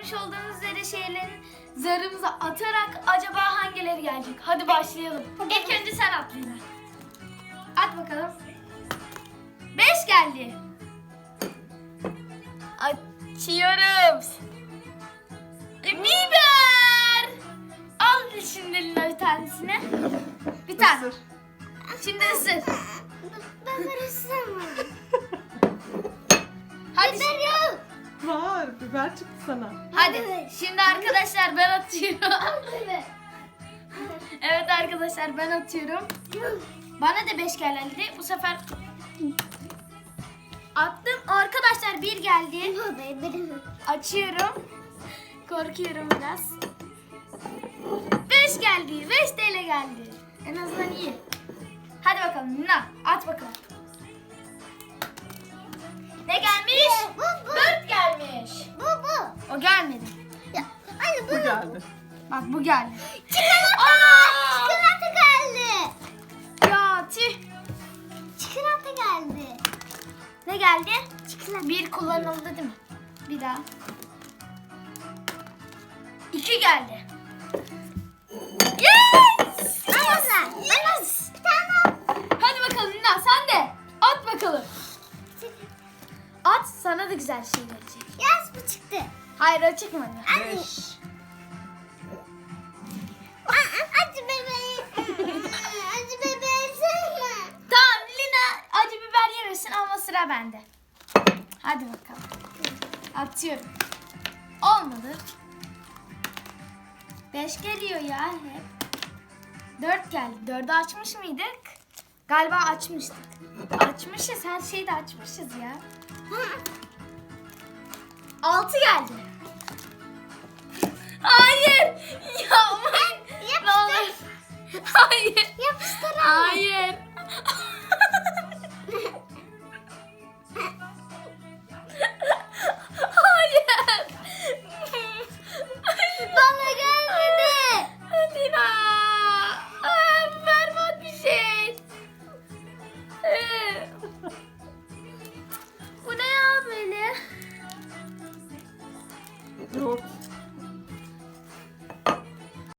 görmüş olduğunuz üzere şeylerin zarımızı atarak acaba hangileri gelecek? Hadi başlayalım. İlk önce sen at Lina. At bakalım. Beş geldi. Açıyorum. E, biber. Al şimdi Lina bir tanesini. Bir tane. Şimdi ısır. Ben. Hadi. Var. Biber çıktı sana. Hadi. Şimdi arkadaşlar ben atıyorum. Evet arkadaşlar ben atıyorum. Bana da 5 geldi. Bu sefer attım. Arkadaşlar bir geldi. Açıyorum. Korkuyorum biraz. 5 geldi. 5 TL geldi. En azından iyi. Hadi bakalım Nina at bakalım. Ne gelmiş? Bu bu. 4 gelmiş. Bak bu geldi. Çikolata. Aa! Çikolata geldi. Ya tüh. Çikolata geldi. Ne geldi? Çikolata. Bir kullanıldı değil mi? Bir daha. İki geldi. Yes! Tamam. Yes! Tamam. Hadi bakalım Lina sen de. At bakalım. At sana da güzel şey gelecek. Yaz bu çıktı. Hayır o çıkmadı. Anne. Beş. sıra bende. Hadi bakalım. Atıyorum. Olmadı. Beş geliyor ya hep. Dört geldi. Dördü açmış mıydık? Galiba açmıştık. Açmışız. Her şeyi de açmışız ya. Hı. Altı geldi. Hayır. Yapmayın. Yapıştır. Hayır. Yapıştır. Hayır. 그.